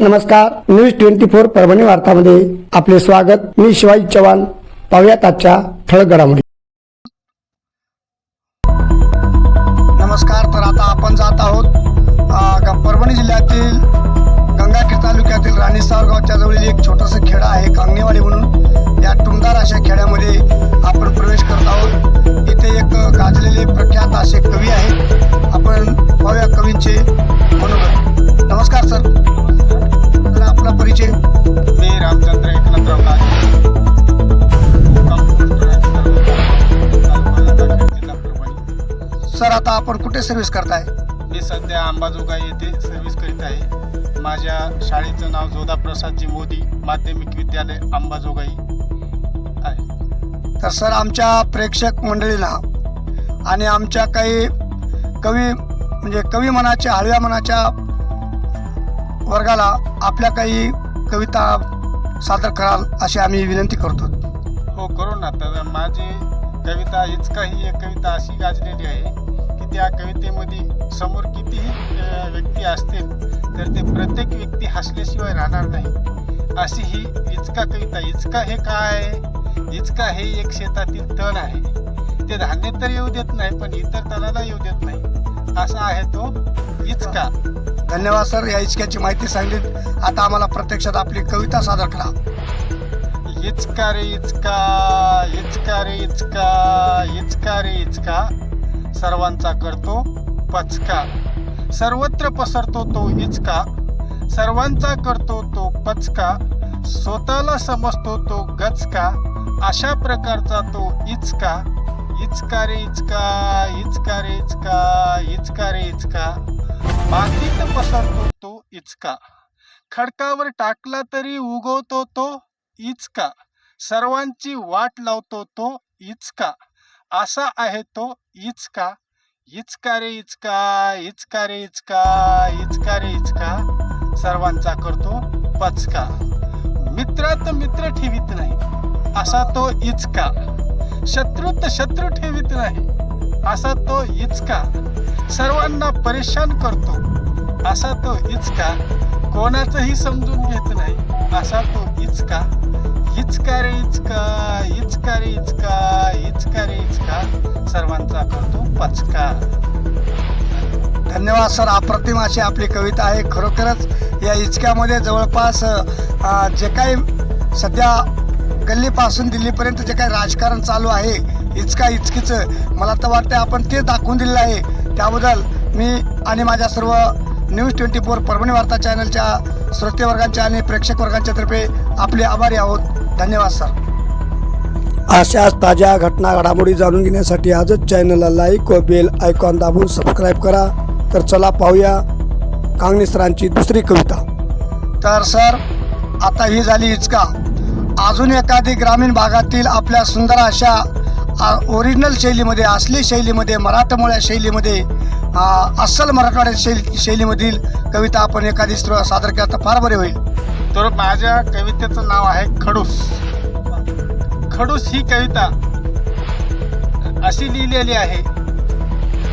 नमस्कार news twenty four Parbhani वार्तामध्ये आपले स्वागत. मी शिवाजी चव्हाण. पाहुयात आजच्या ठळक घडामोडी नमस्कार तर आता आपण जात आहोत परभणी जिल्ह्यातील गंगाखेड तालुक्यातील राणी सावरगावच्या जवळील एक छोटंसं खेडं आहे कांगणेवाडी म्हणून. या टुमदार अशा खेड्यामध्ये आपण प्रवेश करत आहोत. इथे एक गाजलेले प्रख्यात असे कवी आहेत. आपण पाहूया कवींचे मनोगत. नमस्कार सर. आपला परिचय? मी रामचंद्र एकनाथराव परभणी सर आता आपण कुठे सर्व्हिस करताय? मी सध्या अंबाजोगाई येथे सर्व्हिस करीत आहे. माझ्या शाळेचं नाव जोधा प्रसादजी मोदी माध्यमिक विद्यालय अंबाजोगाई आहे. तर सर आमच्या प्रेक्षक मंडळीला आणि आमच्या काही कवी म्हणजे कवी मनाच्या हळव्या मनाच्या वर्गाला आपल्या काही कविता सादर कराल अशी आम्ही विनंती करतो. हो करू ना. तर माझी कविता हीच काही एक कविता अशी गाजलेली आहे की त्या कवितेमध्ये समोर कितीही व्यक्ती असतील तर ते प्रत्येक व्यक्ती हसल्याशिवाय राहणार नाही. अशी ही इचका कविता. इचका हे काय? इचका हे एक शेतातील तण आहे. ते धान्य तर येऊ देत नाही पण इतर तणाला येऊ देत नाही. असा आहे तो इचका. धन्यवाद सर. या इचक्याची माहिती सांगितली आता आम्हाला प्रत्यक्षात आपली कविता सादर करा. इचका रे इचका इचका रे इचका इचका रे इचका. सर्वांचा करतो पचका. सर्वत्र पसरतो तो इचका. सर्वांचा करतो तो पचका. स्वतःला समजतो तो गचका. अशा प्रकारचा तो इचका. इचका रे इचका इचका रे इचका इचका रे इचका. मातीत पसरतो तो इचका. खडकावर टाकला तरी उगवतो तो इचका. सर्वांची वाट लावतो तो इचका. असा आहे तो इचका. इचका रे इचका इचका रे इचका इचका रे इचका. सर्वांचा करतो पचका. मित्रात मित्र ठेवीत नाही. असा तो इचका. शत्रुत शत्रू ठेवीत नाही. असा तो इचका. सर्वांना परेशान करतो. असा तो इचका कोणाचंही समजून घेत नाही. असा तो इचका इचका रे इचका इचका रे इचका इचका रे इचका सर्वांचा करतो पचका. धन्यवाद सर. अप्रतिम अशी आपली कविता आहे. खरोखरच या इचक्यामध्ये जवळपास जे काही सध्या गल्लीपासून दिल्लीपर्यंत जे काही राजकारण चालू आहे इचका इचकीचं मला तर वाटतं आपण ते दाखवून दिलेलं आहे. त्याबद्दल मी आणि माझ्या सर्व न्यूज ट्वेंटी फोर परभणी वार्ता चॅनलच्या श्रोते वर्गांच्या आणि प्रेक्षक वर्गांच्या तर्फे आपले आभारी आहोत. धन्यवाद सर. अशाच ताज्या घटना घडामोडी जाणून घेण्यासाठी आजच चॅनलला लाईक व बेल आयकॉन दाबून सबस्क्राईब करा. तर चला पाहूया कांगणे सरांची दुसरी कविता. तर सर आता ही झाली इचका. अजून एखादी ग्रामीण भागातील आपल्या सुंदर अशा ओरिजिनल शैलीमध्ये असली शैलीमध्ये मराठमोळ्या शैलीमध्ये अस्सल मराठवाड्या शैली शैलीमधील कविता आपण एखादी स्त्र- सादर केला तर फार बरे होईल. तर माझ्या कवितेचं नाव आहे खडूस. खडूस ही कविता अशी लिहिलेली आहे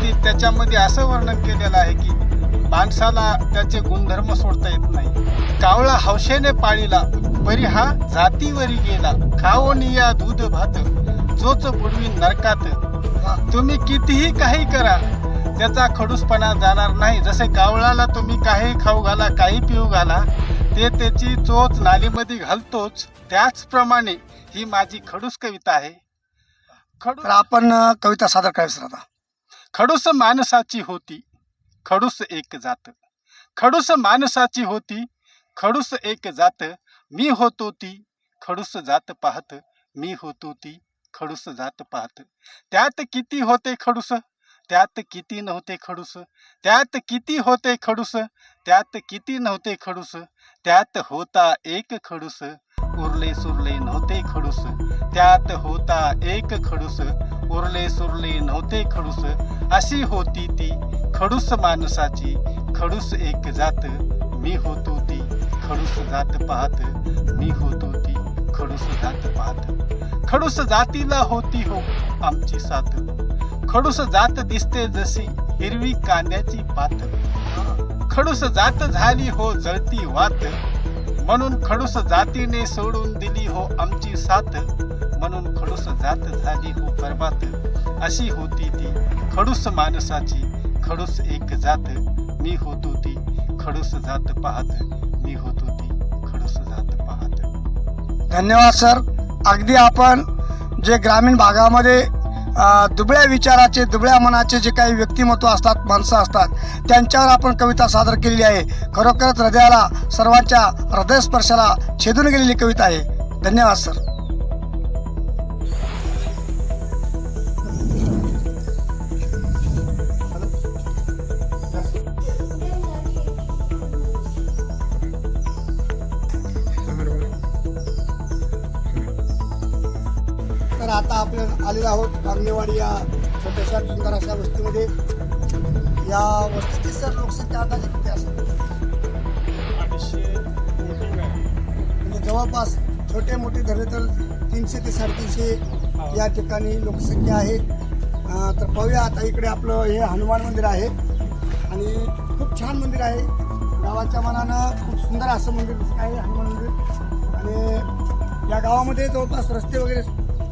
की त्याच्यामध्ये असं वर्णन केलेलं आहे की माणसाला त्याचे गुणधर्म सोडता येत नाही. कावळा हौशेने पाळीला परी हा जातीवरी गेला. खाओनिया दूध भात. चोच बुडवी नरकात. तुम्ही कितीही काही करा त्याचा खडूसपणा जाणार नाही. जसे कावळाला तुम्ही काही खाऊ घाला काही पिऊ घाला ते त्याची चोच नालीमध्ये घालतोच. त्याचप्रमाणे ही माझी खडूस कविता आहे. खडूस आपण कविता सादर करायचं सर आता. खडूस माणसाची होती खडूस एक जात. खडूस माणसाची होती खडूस एक जात. मी होतो ती खडूस जात पाहत मी होतो ती खडूस जात पाहत. त्यात किती होते खडूस? त्यात किती नव्हते खडूस? त्यात किती होते खडूस? त्यात किती नव्हते खडूस? त्यात होता एक खडूस. उरले सुरले नव्हते खडूस. त्यात होता एक खडूस. उरले सुरले नव्हते खडूस. अशी होती ती खडूस माणसाची. खडूस एक जात मी होतो ती. खडूस जात पाहत. मी होतो ती. खडूस जात पाहत. खडूस जातीला होती हो आमची साथ. खडूस जात दिसते जशी हिरवी कांद्याची पात. खडूस जात झाली हो जळती वात. म्हणून खडूस जातीने सोडून दिली हो आमची साथ. म्हणून खडूस जात झाली हो बरबात. अशी होती ती खडूस माणसाची. खडूस एक जात. मी होतो ती खडूस जात पाहत. मी होतो ती खडूस जात पाहत. धन्यवाद सर. अगदी आपण जे ग्रामीण भागामध्ये दुबळ्या विचाराचे दुबळ्या मनाचे जे काही व्यक्तिमत्व असतात माणसं असतात त्यांच्यावर आपण कविता सादर केलेली आहे. खरोखरच हृदयाला सर्वांच्या हृदयस्पर्शाला छेदून गेलेली कविता आहे. धन्यवाद सर. आता आपण आलेलो आहोत कांगणेवाडी या छोट्याशा सुंदर अशा वस्तीमध्ये. या वस्तीची सर लोकसंख्या अंदाजे किती असेल? म्हणजे जवळपास छोटे मोठे धरले तर तीनशे ते साडेतीनशे या ठिकाणी लोकसंख्या आहे. तर पाहूया आता इकडे आपलं हे हनुमान मंदिर आहे. आणि खूप छान मंदिर आहे. गावाच्या मनानं खूप सुंदर असं मंदिर आहे हनुमान मंदिर. आणि या गावामध्ये जवळपास रस्ते वगैरे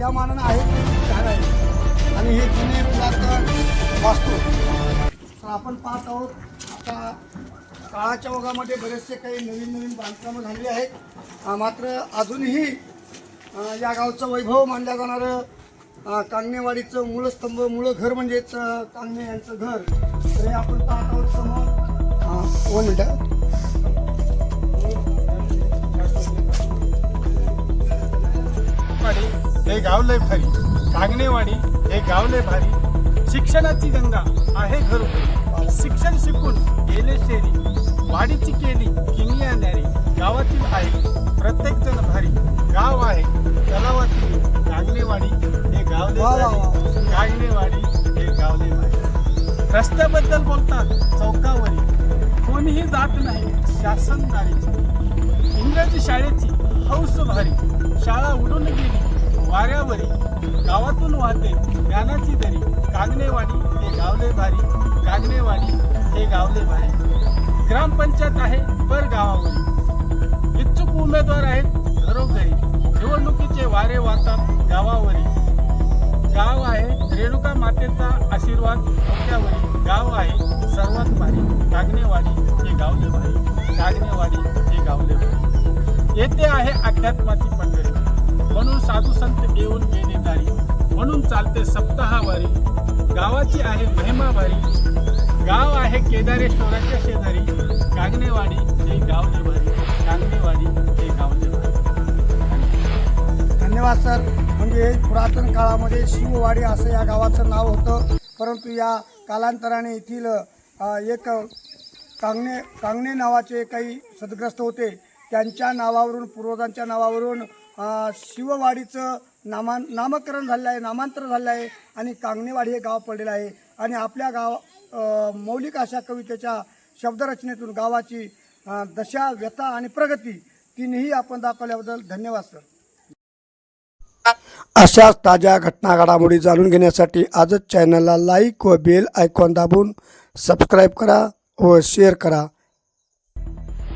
त्या मानानं आहेत ते छान आहे आणि हे जुने पुरातन वास्तू तर आपण पाहत आहोत आता काळाच्या ओघामध्ये बरेचसे काही नवीन नवीन बांधकामं झालेली आहेत. मात्र अजूनही या गावचं वैभव मानलं जाणारं कांगणेवाडीचं मूळस्तंभ मूळ घर म्हणजेच कांगणे यांचं घर. तर हे आपण पाहत आहोत समोर दोन मिनटं. हे गाव लय भारी. कागणेवाडी हे गाव लय भारी. शिक्षणाची गंगा आहे घरोघरी. शिक्षण शिकून गेले शेरी. वाडीची केली किनिया न्यारी गावातील आहे प्रत्येक जण भारी. गाव आहे तलावातील कागणेवाडी. हे गाव लय वा, वा, भारी. कागणेवाडी हे गाव लय भारी. रस्त्याबद्दल बोलतात चौकावरी. कोणीही जात नाही शासनदारीची इंग्रजी शाळेची हौस भारी. शाळा उडून गेली वाऱ्यावरी गावातून वाहते ज्ञानाची दरी. कागणेवाडी हे गावले भारी. कागणेवाडी हे गावले भारी. ग्रामपंचायत आहे पर गावावरी. इच्छुक उमेदवार आहेत घरोघरी. निवडणुकीचे वारे वाहतात गावावरी. गाव आहे रेणुका मातेचा आशीर्वाद. डोक्यावरी गाव आहे सर्वात भारी. कागणेवाडी हे गावले भारी. कागणेवाडी हे गावले भारी. येथे आहे अध्यात्माची पंढरी म्हणून देऊन संत येऊन दारी म्हणून चालते सप्ताहावारी. गावाची आहे महिमावारी. गाव आहे केदारेश्वराच्या शेजारी. कांगणेवाडी हे गाव भारी कांगणेवाडी हे गाव भारी धन्यवाद सर. म्हणजे पुरातन काळामध्ये शिववाडी असं या गावाचं नाव होतं. परंतु या कालांतराने येथील एक कांगणे कांगणे नावाचे काही सदग्रस्त होते. त्यांच्या नावावरून पूर्वजांच्या नावावरून शिववाडीचं नामा नामकरण झालेलं आहे नामांतर झालं आहे आणि कांगणेवाडी हे गाव पडलेलं आहे. आणि आपल्या गाव मौलिक अशा कवितेच्या शब्दरचनेतून गावाची दशा व्यथा आणि प्रगती तिन्ही आपण दाखवल्याबद्दल धन्यवाद सर. अशाच ताज्या घटना घडामोडी जाणून घेण्यासाठी आजच चॅनलला लाईक व बेल आयकॉन दाबून सबस्क्राईब करा व शेअर करा.